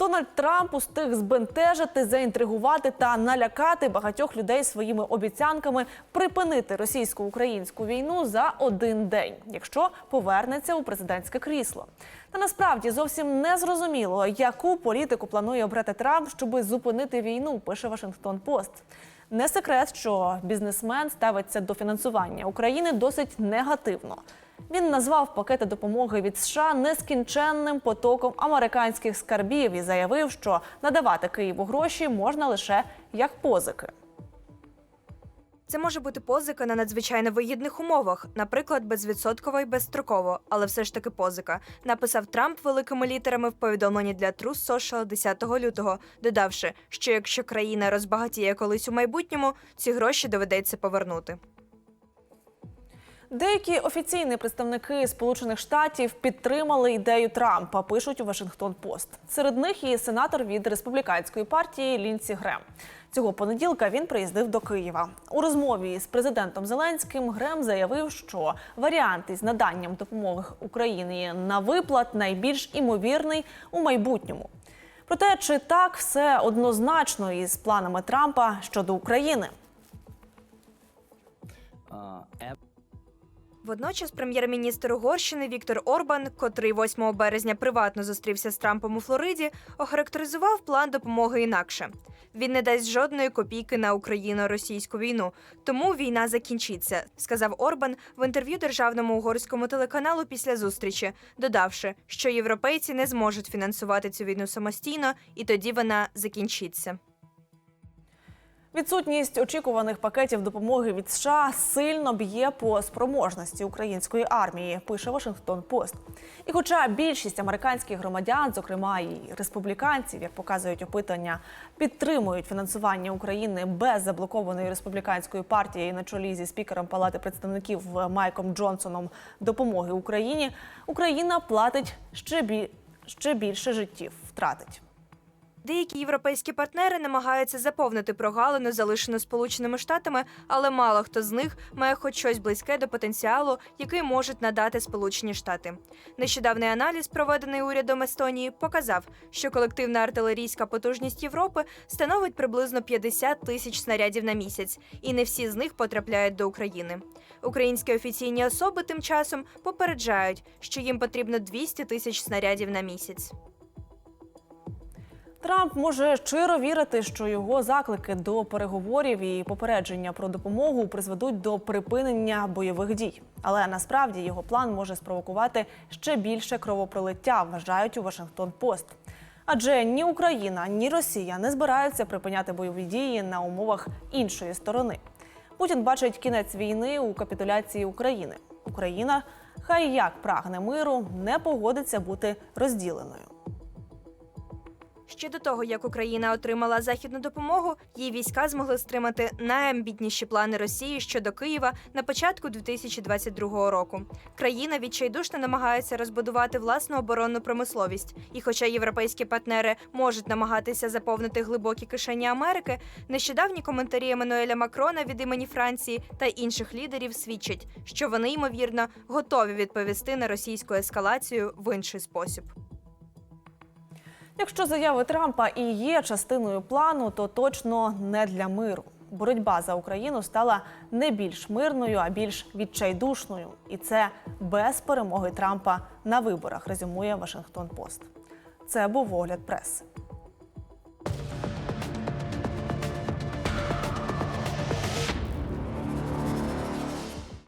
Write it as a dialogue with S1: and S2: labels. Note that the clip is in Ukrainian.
S1: Дональд Трамп устиг збентежити, заінтригувати та налякати багатьох людей своїми обіцянками припинити російсько-українську війну за один день, якщо повернеться у президентське крісло. Та насправді зовсім не зрозуміло, яку політику планує обрати Трамп, щоби зупинити війну. Пише Вашингтон Пост. Не секрет, що бізнесмен ставиться до фінансування України досить негативно. Він назвав пакети допомоги від США нескінченним потоком американських скарбів і заявив, що надавати Києву гроші можна лише як позики.
S2: Це може бути позика на надзвичайно вигідних умовах, наприклад, безвідсотково і безстроково, але все ж таки позика, написав Трамп великими літерами в повідомленні для True Social 10 лютого, додавши, що якщо країна розбагатіє колись у майбутньому, ці гроші доведеться повернути.
S1: Деякі офіційні представники Сполучених Штатів підтримали ідею Трампа. Пишуть у Вашингтон Пост. Серед них і сенатор від республіканської партії Лінсі Грем. Цього понеділка він приїздив до Києва. У розмові з президентом Зеленським Грем заявив, що варіант із наданням допомоги Україні на виплат найбільш імовірний у майбутньому. Проте, чи так все однозначно із планами Трампа щодо України?
S2: Водночас прем'єр-міністр Угорщини Віктор Орбан, котрий 8 березня приватно зустрівся з Трампом у Флориді, охарактеризував план допомоги інакше. Він не дасть жодної копійки на Україно-російську війну, тому війна закінчиться, сказав Орбан в інтерв'ю державному угорському телеканалу після зустрічі, додавши, що європейці не зможуть фінансувати цю війну самостійно, і тоді вона закінчиться.
S1: Відсутність очікуваних пакетів допомоги від США сильно б'є по спроможності української армії, пише Вашингтон Пост. І хоча більшість американських громадян, зокрема і республіканців, як показують опитання, підтримують фінансування України без заблокованої республіканської партії на чолі зі спікером Палати представників Майком Джонсоном допомоги Україні, Україна платить ще бі... ще більше життів втратить.
S2: Деякі європейські партнери намагаються заповнити прогалину, залишену Сполученими Штатами, але мало хто з них має хоч щось близьке до потенціалу, який можуть надати Сполучені Штати. Нещодавний аналіз, проведений урядом Естонії, показав, що колективна артилерійська потужність Європи становить приблизно 50 тисяч снарядів на місяць, і не всі з них потрапляють до України. Українські офіційні особи тим часом попереджають, що їм потрібно 200 тисяч снарядів на місяць.
S1: Трамп може щиро вірити, що його заклики до переговорів і попередження про допомогу призведуть до припинення бойових дій. Але насправді його план може спровокувати ще більше кровопролиття, вважають у Вашингтон Пост. Адже ні Україна, ні Росія не збираються припиняти бойові дії на умовах іншої сторони. Путін бачить кінець війни у капітуляції України. Україна, хай як прагне миру, не погодиться бути розділеною.
S2: Ще до того, як Україна отримала західну допомогу, її війська змогли стримати найамбітніші плани Росії щодо Києва на початку 2022 року. Країна відчайдушно намагається розбудувати власну оборонну промисловість. І, хоча європейські партнери можуть намагатися заповнити глибокі кишені Америки, нещодавні коментарі Еммануеля Макрона від імені Франції та інших лідерів свідчать, що вони ймовірно готові відповісти на російську ескалацію в інший спосіб.
S1: Якщо заяви Трампа і є частиною плану, то точно не для миру. Боротьба за Україну стала не більш мирною, а більш відчайдушною. І це без перемоги Трампа на виборах, резюмує Вашингтон Пост. Це був огляд преси.